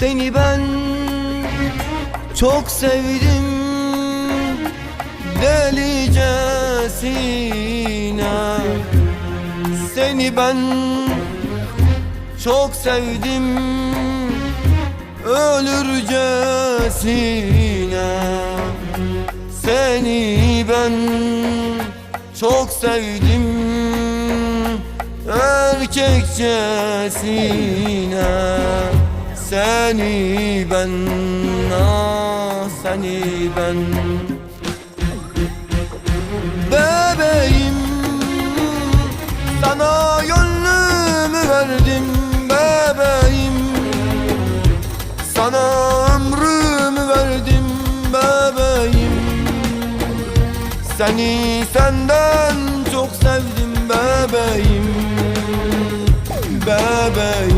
Seni ben çok sevdim. Delicesine Seni ben çok sevdim. Ölürcesine Seni ben çok sevdim. Erkekçesine Seni ben ah seni ben. Bebeğim sana gönlümü verdim bebeğim. Sana ömrümü verdim bebeğim. Seni senden çok sevdim bebeğim. Bebeğim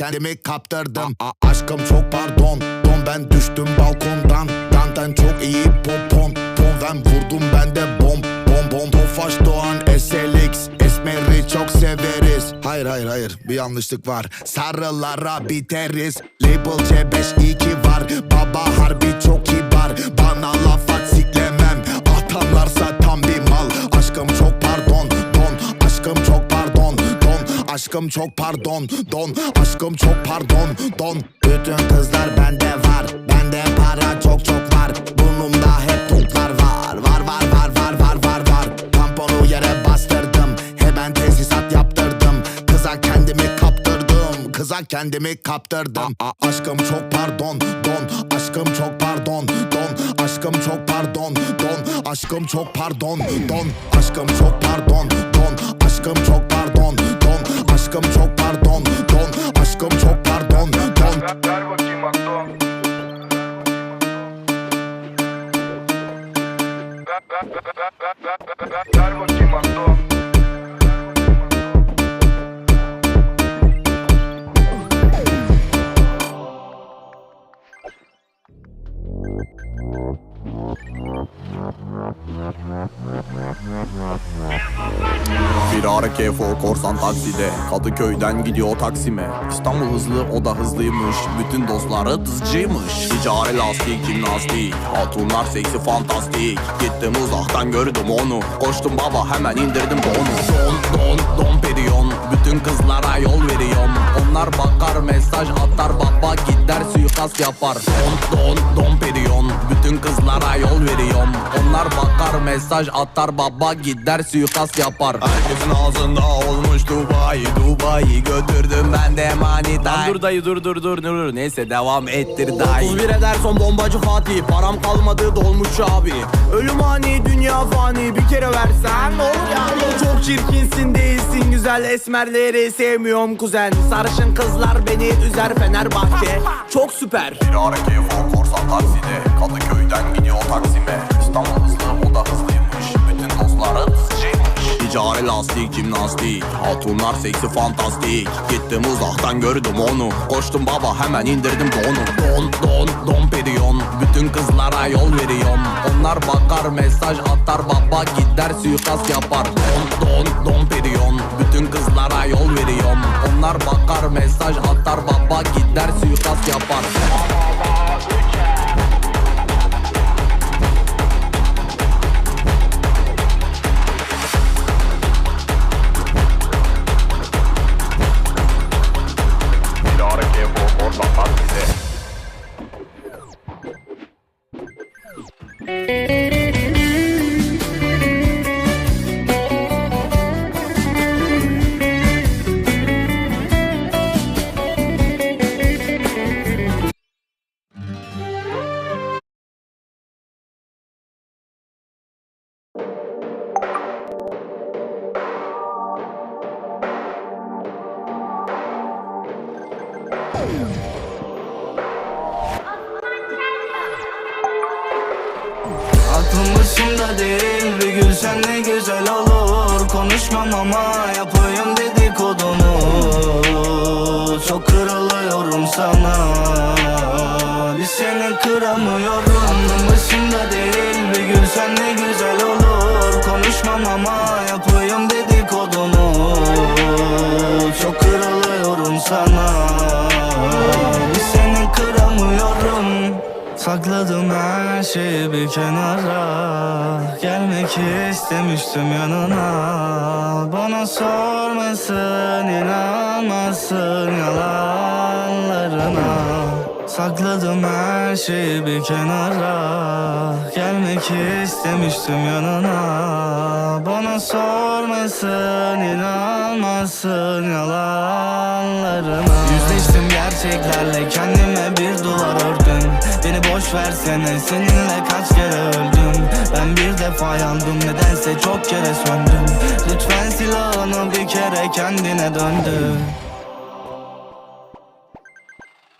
kendimi kaptırdım. A- Aşkım çok pardon. Don ben düştüm balkondan. Danten çok iyi popon Ton ben vurdum ben de bom Bom bom. Tofaş Doğan SLX Esmer'i çok severiz. Hayır hayır hayır. Bir yanlışlık var. Sarılara biteriz. Label C5 var. Baba harbi çok kibar. Bana laf Aşkım çok pardon Don. Aşkım çok pardon Don. Bütün kızlar bende var Bende para çok çok var. Burnumda hep toplar var Var var var var var var var. Tamponu yere bastırdım Hemen tesisat yaptırdım. Kıza kendimi kaptırdım Kıza kendimi kaptırdım. A- Aşkım çok pardon Don. Aşkım çok pardon Don. Aşkım çok pardon Don. Aşkım çok pardon Don. Aşkım çok pardon Don. Aşkım çok pardon. Don Aşkım çok pardon Don. Aşkım çok pardon Don kefo korsan takside. Kadıköy'den gidiyor Taksim'e. İstanbul hızlı o da hızlıymış. Bütün dostları dızcıymış. Ticari lastik jimnastik. Hatunlar seksi fantastik. Gittim uzaktan gördüm onu. Koştum baba hemen indirdim onu Don don don periyon Bütün kızlara yol veriyorum. Onlar bakar mesaj atar. Baba gider suikast yapar. Don don don periyon. Bütün kızlara yol veriyorum. Onlar bakar mesaj atar. Baba gider suikast yapar. Herkesin ağzında olmuş Dubai. Dubai götürdüm ben de manita. Dur dayı dur dur dur dur Neyse devam ettir dayı. 31 eder son bombacı Fatih. Param kalmadı dolmuş abi. Ölüm ani dünya fani. Bir kere versen olur yani. Çok çirkinsin değilsin güzel Esmerleri sevmiyorum kuzen. Sarışın kızlar beni üzer Fenerbahçe. Çok süper. Firari kefo korsan takside Kadıköy'den gidiyor Taksim'e. İstanbul hızlı o da hızlıymış. Bütün dostları dızcıymış Ticari lastik jimnastik. Hatunlar seksi fantastik. Gittim uzaktan gördüm onu. Koştum baba hemen indirdim donu Don don don periyon Bütün kızlara yol veriyorum. Onlar bakar mesaj atar. Baba gider suikast yapar. Don don don periyon Bütün kızlara yol veriyorum. Onlar bakar mesaj atar baba gider suikast yapar başımda değil Bir gülsen ne güzel olur. Konuşmam ama yapayım dedikodunu. Çok kırılıyorum sana. Bir seni kıramıyorum. Başımda değil bir gülsen ne güzel olur. Konuşmam ama yapayım dedikodunu. Çok kırılıyorum sana. Bir seni kıramıyorum. Sakladım şeyi bir kenara Gelmek istemiştim yanına. Bana sormasın inanmasın yalanlarına. Sakladım her şeyi bir kenara Gelmek istemiştim yanına. Bana sormasın inanmasın yalanlarına. Yüzleştim gerçeklerle kendime duvar ördüm Beni boş versene seninle kaç kere öldüm? Ben bir defa yandım nedense çok kere söndüm. Lütfen silahını bir kere kendine döndü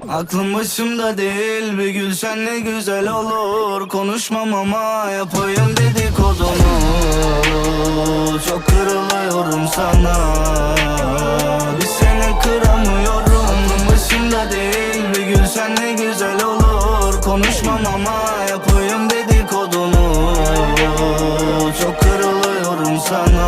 Aklım başımda değil bir gülsen ne güzel olur. Konuşmam ama yapayım dedikodunu. Çok kırılıyorum sana. Bir seni kıramıyorum Aklım başımda değil gülsen ne güzel olur. Konuşmam ama yapayım dedikodunu Çok kırılıyorum sana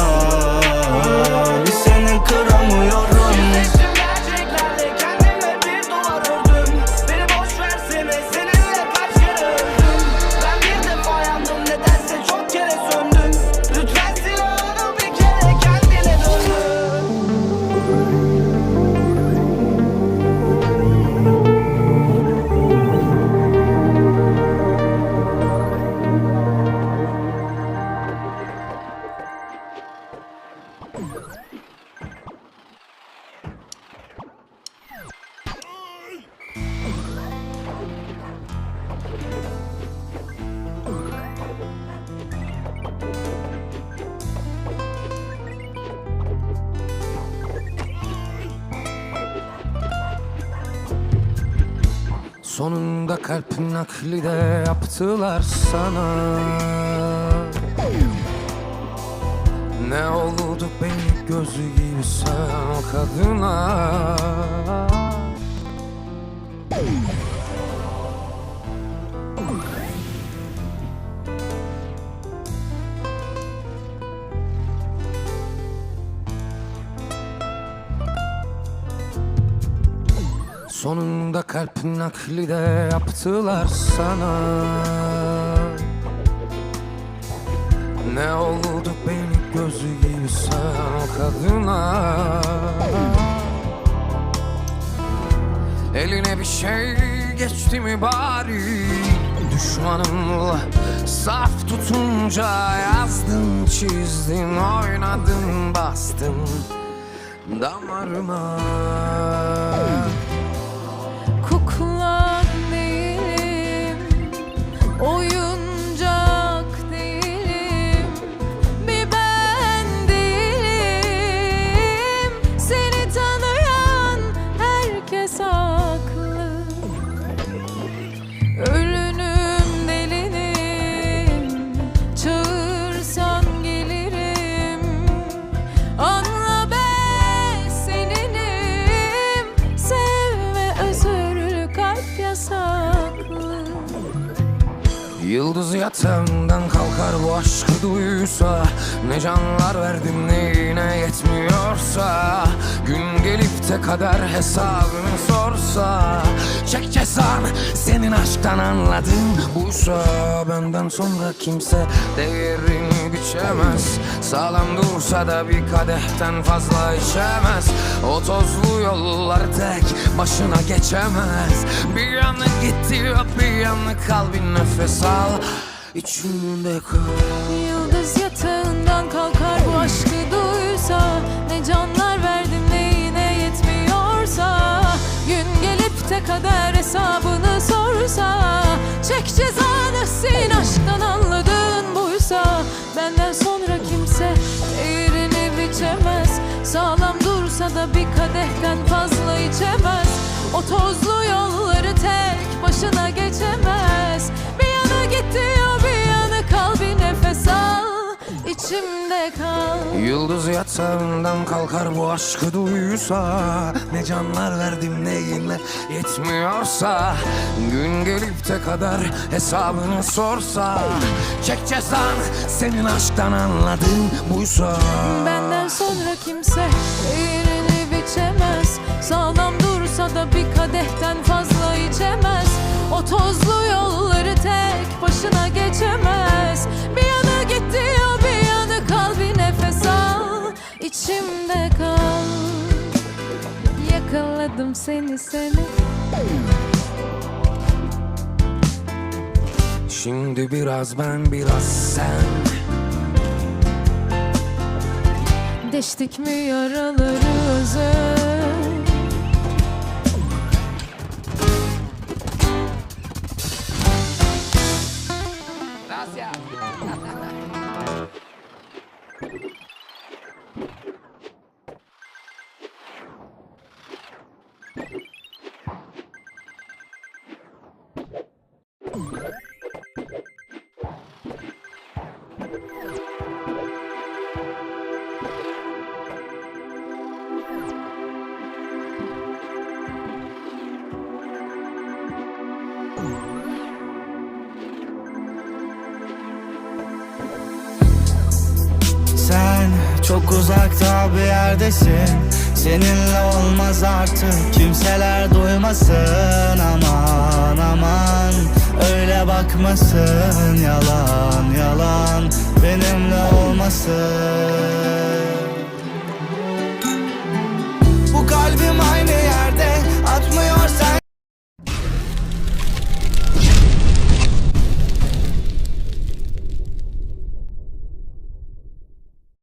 Sonunda kalp nakli de yaptılar sana. Ne oldu beni gözü gibi sen o kadına Sonunda kalp nakli de yaptılar sana. Ne oldu beni gözü gibi o kadına? Eline bir şey geçti mi bari? Düşmanımla saf tutunca yazdın çizdin oynadın bastın damarıma Yıldız yatağından kalkar bu aşkı duysa Ne canlar verdim neyine yetmiyorsa Gün gelip de kader hesabını sorsa Çek cezanı senin aşktan anladın Buysa benden sonra kimse değerini biçemez Sağlam dursa da bir kadehten fazla içemez O tozlu yollar tek başına geçemez. Bir yanı gitti bir yanı kal bir nefes al. İçinde kal da bir kadehten fazla içemez. O tozlu yolları tek başına geçemez. Bir yana gitti o bir yanı kal bir nefes içimde kal. Yıldız yatağından kalkar bu aşkı duysa Ne canlar verdim neyine yetmiyorsa Gün gelip de kader hesabını sorsa Çek cezan senin aşktan anladığın buysa. Benden sonra kimse yerini biçemez Sağlam dursa da bir kadehten fazla içemez. O tozlu yolları tek başına geçemez. Bir yana git diyor bir yana kal bir nefes al. İçimde kal. Yakaladım seni seni. Şimdi biraz ben biraz sen Deştik mi yaralarımızı Sen uzakta bir yerdesin. Seninle olmaz artık kimseler duymasın. Aman aman öyle bakmasın. Yalan yalan benimle olmasın